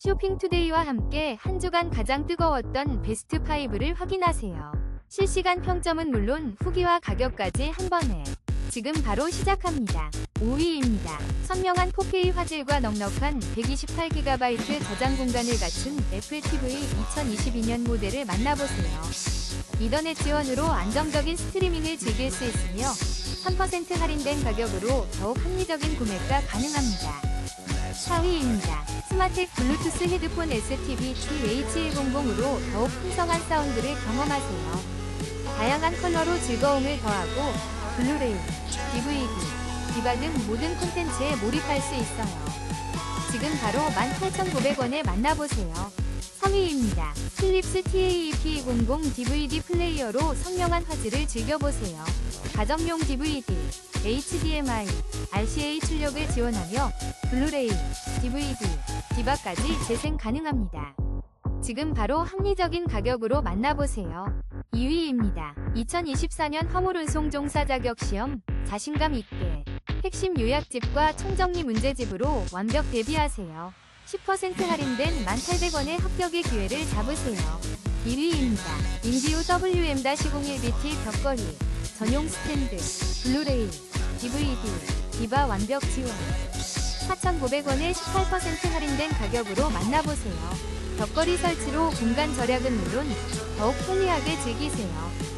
쇼핑투데이와 함께 한 주간 가장 뜨거웠던 베스트 5를 확인하세요. 실시간 평점은 물론 후기와 가격까지 한 번에 지금 바로 시작합니다. 5위입니다. 선명한 4K 화질과 넉넉한 128GB 저장 공간을 갖춘 애플 TV 2022년 모델을 만나보세요. 인터넷 지원으로 안정적인 스트리밍을 즐길 수 있으며 3% 할인된 가격으로 더욱 합리적인 구매가 가능합니다. 4위입니다. 스마텍 블루투스 헤드폰 STB TH100으로 더욱 풍성한 사운드를 경험하세요. 다양한 컬러로 즐거움을 더하고 블루레이, DVD, 디바 등 모든 콘텐츠에 몰입할 수 있어요. 지금 바로 18,900원에 만나보세요. 3위입니다. 필립스 TAEP00 DVD 플레이어로 선명한 화질을 즐겨보세요. 가정용 DVD, HDMI, RCA 출력을 지원하며 블루레이, DVD, 디바까지 재생 가능합니다. 지금 바로 합리적인 가격으로 만나보세요. 2위입니다. 2024년 화물운송 종사 자격 시험 자신감 있게 핵심 요약집과 총정리 문제집으로 완벽 대비하세요. 10% 할인된 1,800원의 합격의 기회를 잡으세요. 1위입니다. 인디오 WM-01BT 벽걸이 전용 스탠드, 블루레이, DVD, 디바 완벽 지원 4,900원에 18% 할인된 가격으로 만나보세요. 벽걸이 설치로 공간 절약은 물론 더욱 편리하게 즐기세요.